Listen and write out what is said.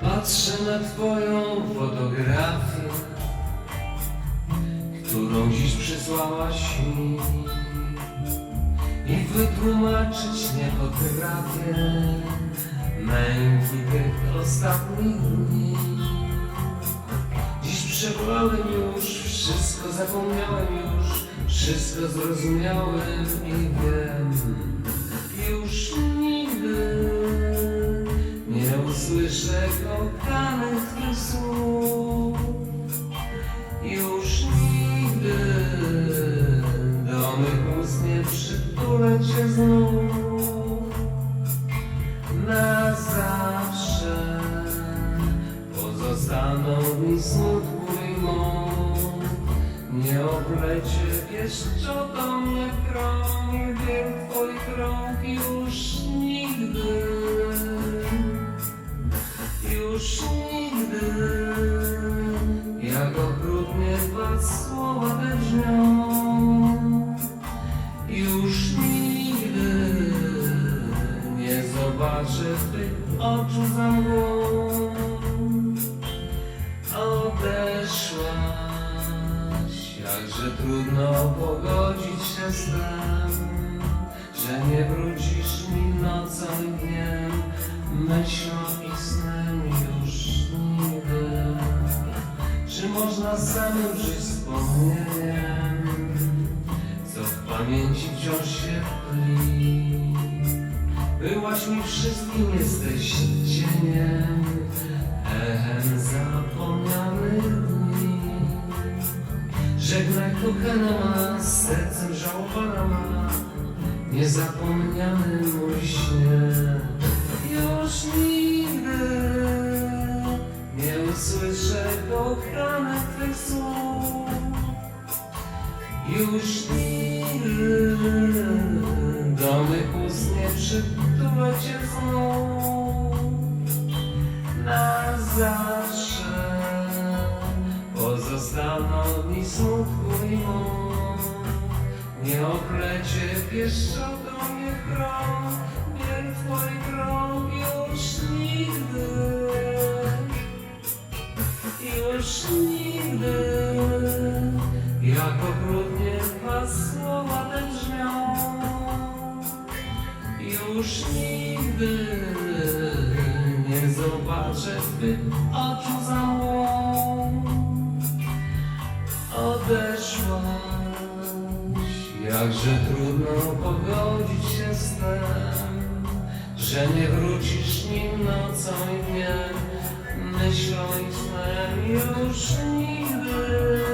Patrzę na twoją fotografię, którą dziś przysłałaś mi. I wytłumaczyć nie potrafię męki tych ostatnich dni. Dziś przebolałem już, wszystko zapomniałem już, wszystko zrozumiałem i wiem. Już nigdy nie usłyszę kochanych twych słów. Już nigdy do mych ust nie przytulę cię znów. Na zawsze pozostaną mi mąk. Nie oplecie pieszczotą krąg, wiem twoich rąk już nigdy. Już nigdy, jak okrutnie dwa słowa brzmią. Już nigdy nie zobaczę tych oczu za mgłą. Jakże trudno pogodzić się z tym, że nie wrócisz mi nocą i dniem, myślą i snem już nigdy. Czy można samym żyć wspomnieniem, co w pamięci wciąż się tli? Byłaś mi wszystkim, jesteś cieniem, echem zapomnianych dni. Żegnaj kochana ma, sercem żałowana ma, niezapomniany mój śnie. Już nigdy nie usłyszę kochanych Twych słów. Już nigdy do mych ust nie przytulę Cię znów. Na zawsze mi smutku i mąk. Nie oplecie pieszczotą mnie krąg, bieg Twoich rąk już nigdy. Już nigdy, jak okrutnie dwa słowa te brzmią. Już nigdy nie zobaczę Twych oczu za Odeszłaś, jakże trudno pogodzić się z tym, że nie wrócisz nim nocą i dniem, myślą i snem już nigdy.